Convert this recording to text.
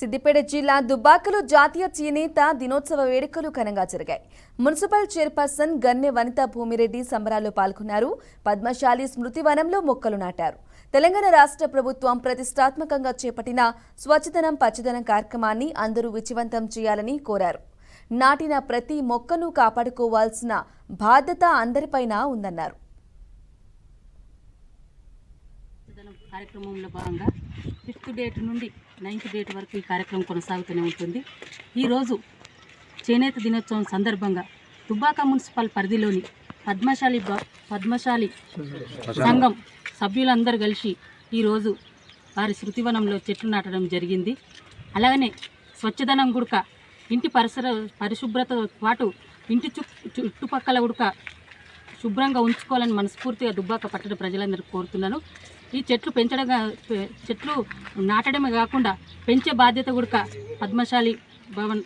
సిద్దిపేట జిల్లా దుబ్బాకలో జాతీయ చేనేత దినోత్సవ వేడుకలు ఘనంగా జరిగాయి. మున్సిపల్ చైర్పర్సన్ గన్నె వనిత భూమిరెడ్డి సంబరాల్లో పాల్గొన్నారు. పద్మశాలి స్మృతి వనంలో మొక్కలు నాటారు. తెలంగాణ రాష్ట్ర ప్రభుత్వం ప్రతిష్టాత్మకంగా చేపట్టిన స్వచ్ఛదనం పచ్చదనం కార్యక్రమాన్ని అందరూ విజయవంతం చేయాలని కోరారు. నాటిన ప్రతి మొక్కను కాపాడుకోవాల్సిన బాధ్యత అందరిపైన ఉందన్నారు. పచ్చదనం కార్యక్రమంలో భాగంగా ఫిఫ్త్ డేట్ నుండి నైన్త్ డేట్ వరకు ఈ కార్యక్రమం కొనసాగుతూనే ఉంటుంది. ఈరోజు చేనేత దినోత్సవం సందర్భంగా దుబ్బాక మున్సిపల్ పరిధిలోని పద్మశాలి పద్మశాలి సంఘం సభ్యులందరూ కలిసి ఈరోజు వారి శృతివనంలో చెట్లు నాటడం జరిగింది. అలాగనే స్వచ్ఛదనం గుడక ఇంటి పరిసర పరిశుభ్రతతో పాటు ఇంటి చుట్టుపక్కల గుడక శుభ్రంగా ఉంచుకోవాలని మనస్ఫూర్తిగా దుబ్బాక పట్టణ ప్రజలందరూ కోరుతున్నాను. ఈ చెట్లు పెంచడం చెట్లు నాటడమే కాకుండా పెంచే బాధ్యత కూడా పద్మశాలి భవన్